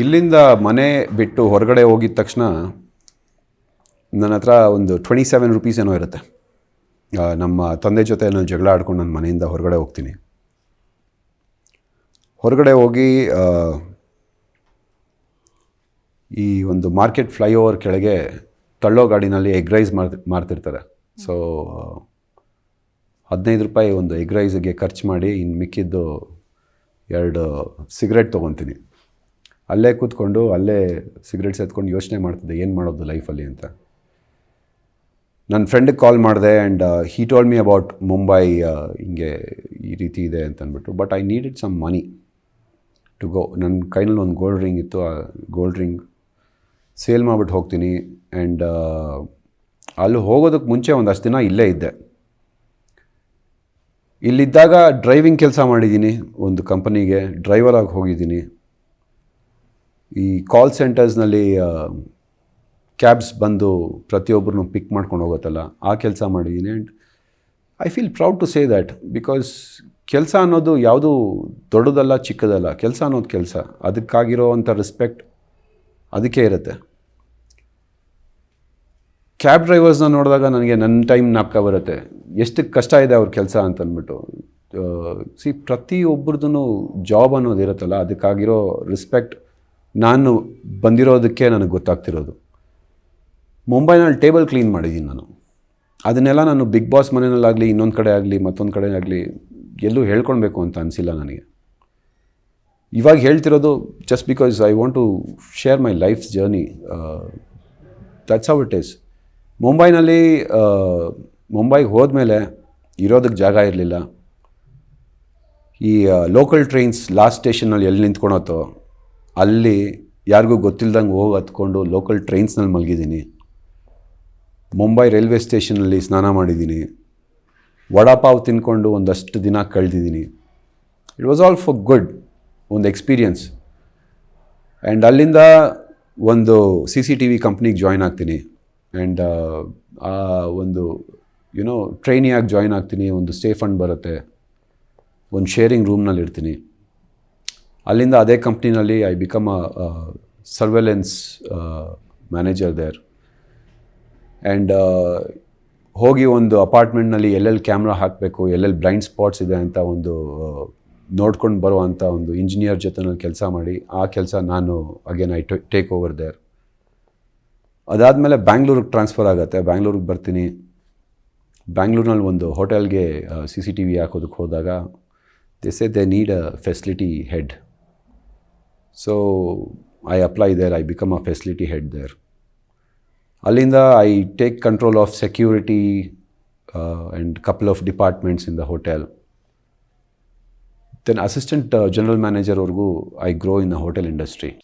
ಇಲ್ಲಿಂದ ಮನೆ ಬಿಟ್ಟು ಹೊರಗಡೆ ಹೋಗಿದ ತಕ್ಷಣ ನನ್ನ ಹತ್ರ ಒಂದು ಟ್ವೆಂಟಿ ಸೆವೆನ್ ರುಪೀಸ್ ಏನೋ ಇರುತ್ತೆ. ನಮ್ಮ ತಂದೆ ಜೊತೆ ನಾನು ಜಗಳ ಆಡ್ಕೊಂಡು ನನ್ನ ಮನೆಯಿಂದ ಹೊರಗಡೆ ಹೋಗ್ತೀನಿ. ಹೊರಗಡೆ ಹೋಗಿ ಈ ಒಂದು ಮಾರ್ಕೆಟ್ ಫ್ಲೈಓವರ್ ಕೆಳಗೆ ತಳ್ಳೋ ಗಾಡಿನಲ್ಲಿ ಎಗ್ ರೈಸ್ ಮಾರ್, ಮಾರ್ತಿರ್ತಾರೆ. ಸೊ ಹದಿನೈದು ರೂಪಾಯಿ ಒಂದು ಎಗ್ ರೈಸ್ಗೆ ಖರ್ಚು ಮಾಡಿ ಇನ್ನು ಮಿಕ್ಕಿದ್ದು ಎರಡು ಸಿಗರೆಟ್ ತೊಗೊತೀನಿ. ಅಲ್ಲೇ ಕೂತ್ಕೊಂಡು, ಅಲ್ಲೇ ಸಿಗರೇಟ್ಸ್ ಎತ್ಕೊಂಡು ಯೋಚನೆ ಮಾಡ್ತಿದ್ದೆ, ಏನು ಮಾಡೋದು ಲೈಫಲ್ಲಿ ಅಂತ. ನನ್ನ ಫ್ರೆಂಡಿಗೆ ಕಾಲ್ ಮಾಡಿದೆ and he told me about Mumbai ಹಿಂಗೆ ಈ ರೀತಿ ಇದೆ ಅಂತ ಅಂದ್ಬಿಟ್ಟು but I needed some money to go ನನ್ನ ಕೈನಲ್ಲಿ ಒಂದು ಗೋಲ್ಡ್ ರಿಂಗ್ ಇತ್ತು, ಆ ಗೋಲ್ಡ್ ರಿಂಗ್ ಸೇಲ್ ಮಾಡಿಬಿಟ್ಟು ಹೋಗ್ತೀನಿ ಆ್ಯಂಡ್ ಅಲ್ಲಿ ಹೋಗೋದಕ್ಕೆ ಮುಂಚೆ ಒಂದಷ್ಟು ದಿನ ಇಲ್ಲೇ ಇದ್ದೆ. ಇಲ್ಲಿದ್ದಾಗ ಡ್ರೈವಿಂಗ್ ಕೆಲಸ ಮಾಡಿದ್ದೀನಿ ಒಂದು ಕಂಪನಿಗೆ ಡ್ರೈವರಾಗಿ ಹೋಗಿದ್ದೀನಿ. ಈ ಕಾಲ್ ಸೆಂಟರ್ಸ್ನಲ್ಲಿ ಕ್ಯಾಬ್ಸ್ ಬಂದು ಪ್ರತಿಯೊಬ್ಬರನ್ನು ಪಿಕ್ ಮಾಡ್ಕೊಂಡು ಹೋಗುತ್ತಲ್ಲ, ಆ ಕೆಲಸ ಮಾಡಿದ್ದೀನಿ and I feel proud to say that because ಕೆಲಸ ಅನ್ನೋದು ಯಾವುದು ದೊಡ್ಡದಲ್ಲ, ಚಿಕ್ಕದಲ್ಲ, ಕೆಲಸ ಅನ್ನೋದು ಕೆಲಸ. ಅದಕ್ಕಾಗಿರೋವಂಥ ರೆಸ್ಪೆಕ್ಟ್ ಅದಕ್ಕೆ ಇರುತ್ತೆ. ಕ್ಯಾಬ್ ಡ್ರೈವರ್ಸ್ನ ನೋಡಿದಾಗ ನನಗೆ ನನ್ನ ಟೈಮ್ ನಾಪ್ಕ ಬರುತ್ತೆ. ಎಷ್ಟು ಕಷ್ಟ ಇದೆ ಅವ್ರ ಕೆಲಸ ಅಂತ ಅಂದ್ಬಿಟ್ಟು ಸಿ ಪ್ರತಿಯೊಬ್ಬರದ್ದು ಜಾಬ್ ಅನ್ನೋದು ಇರುತ್ತಲ್ಲ, ಅದಕ್ಕಾಗಿರೋ ರೆಸ್ಪೆಕ್ಟ್ ನಾನು ಬಂದಿರೋದಕ್ಕೆ ನನಗೆ ಗೊತ್ತಾಗ್ತಿರೋದು. ಮುಂಬೈನಲ್ಲಿ ಟೇಬಲ್ ಕ್ಲೀನ್ ಮಾಡಿದ್ದೀನಿ ನಾನು. ಅದನ್ನೆಲ್ಲ ನಾನು ಬಿಗ್ ಬಾಸ್ ಮನೆಯಲ್ಲಾಗಲಿ, ಇನ್ನೊಂದು ಕಡೆ ಆಗಲಿ, ಮತ್ತೊಂದು ಕಡೆ ಆಗಲಿ ಎಲ್ಲೂ ಹೇಳ್ಕೊಳ್ಬೇಕು ಅಂತ ಅನಿಸಿಲ್ಲ ನನಗೆ. ಇವಾಗ ಹೇಳ್ತಿರೋದು just because I want to share my life's journey that's how it is ಮುಂಬೈನಲ್ಲಿ ಮುಂಬೈಗೆ ಹೋದ್ಮೇಲೆ ಇರೋದಕ್ಕೆ ಜಾಗ ಇರಲಿಲ್ಲ. ಈ ಲೋಕಲ್ ಟ್ರೈನ್ಸ್ ಲಾಸ್ಟ್ ಸ್ಟೇಷನಲ್ಲಿ ಎಲ್ಲಿ ನಿಂತ್ಕೊಳತ್ತೋ ಅಲ್ಲಿ ಯಾರಿಗೂ ಗೊತ್ತಿಲ್ದಂಗೆ ಹೋಗಿ ಹತ್ಕೊಂಡು ಲೋಕಲ್ ಟ್ರೈನ್ಸ್ನಲ್ಲಿ ಮಲಗಿದ್ದೀನಿ. ಮುಂಬೈ ರೈಲ್ವೆ ಸ್ಟೇಷನಲ್ಲಿ ಸ್ನಾನ ಮಾಡಿದ್ದೀನಿ. ವಡಾಪಾವ್ ತಿನ್ಕೊಂಡು ಒಂದಷ್ಟು ದಿನ ಕಳೆದಿದ್ದೀನಿ. It was all for good ಒಂದು ಎಕ್ಸ್ಪೀರಿಯನ್ಸ್ ಆ್ಯಂಡ್ ಅಲ್ಲಿಂದ ಒಂದು ಸಿ ಸಿ ಟಿ ವಿ ಕಂಪ್ನಿಗೆ ಜಾಯ್ನ್ ಆಗ್ತೀನಿ. ಆ್ಯಂಡ್ ಆ ಒಂದು ಯುನೋ ಟ್ರೈನಿಯಾಗಿ ಜಾಯ್ನ್ ಆಗ್ತೀನಿ? ಒಂದು ಸ್ಟೇ ಫಂಡ್ ಬರುತ್ತೆ. ಒಂದು ಶೇರಿಂಗ್ ರೂಮ್ನಲ್ಲಿ ಇರ್ತೀನಿ ಅಲ್ಲಿಂದ ಅದೇ ಕಂಪ್ನಿನಲ್ಲಿ I become a surveillance manager there and ಹೋಗಿ ಒಂದು ಅಪಾರ್ಟ್ಮೆಂಟ್ನಲ್ಲಿ ಎಲ್ಲೆಲ್ಲಿ ಕ್ಯಾಮ್ರಾ ಹಾಕಬೇಕು, ಎಲ್ಲೆಲ್ಲಿ ಬ್ಲೈಂಡ್ ಸ್ಪಾಟ್ಸ್ ಇದೆ ಅಂತ ಒಂದು ನೋಡ್ಕೊಂಡು ಬರುವಂಥ ಒಂದು ಇಂಜಿನಿಯರ್ ಜೊತೆನಲ್ಲಿ ಕೆಲಸ ಮಾಡಿ, ಆ ಕೆಲಸ ನಾನು again I take over there ಅದಾದಮೇಲೆ ಬ್ಯಾಂಗ್ಳೂರಿಗೆ ಟ್ರಾನ್ಸ್ಫರ್ ಆಗುತ್ತೆ. ಬ್ಯಾಂಗ್ಳೂರಿಗೆ ಬರ್ತೀನಿ. ಬ್ಯಾಂಗ್ಳೂರಿನಲ್ಲಿ ಒಂದು ಹೋಟೆಲ್ಗೆ ಸಿ ಸಿ ಟಿ ವಿ ಹಾಕೋದಕ್ಕೆ ಹೋದಾಗ this a they need a facility head So I apply there, I become a facility head there. Alinda, I take control of security uh, and couple of departments in the hotel. Then assistant uh, general manager orgu, I grow in the hotel industry.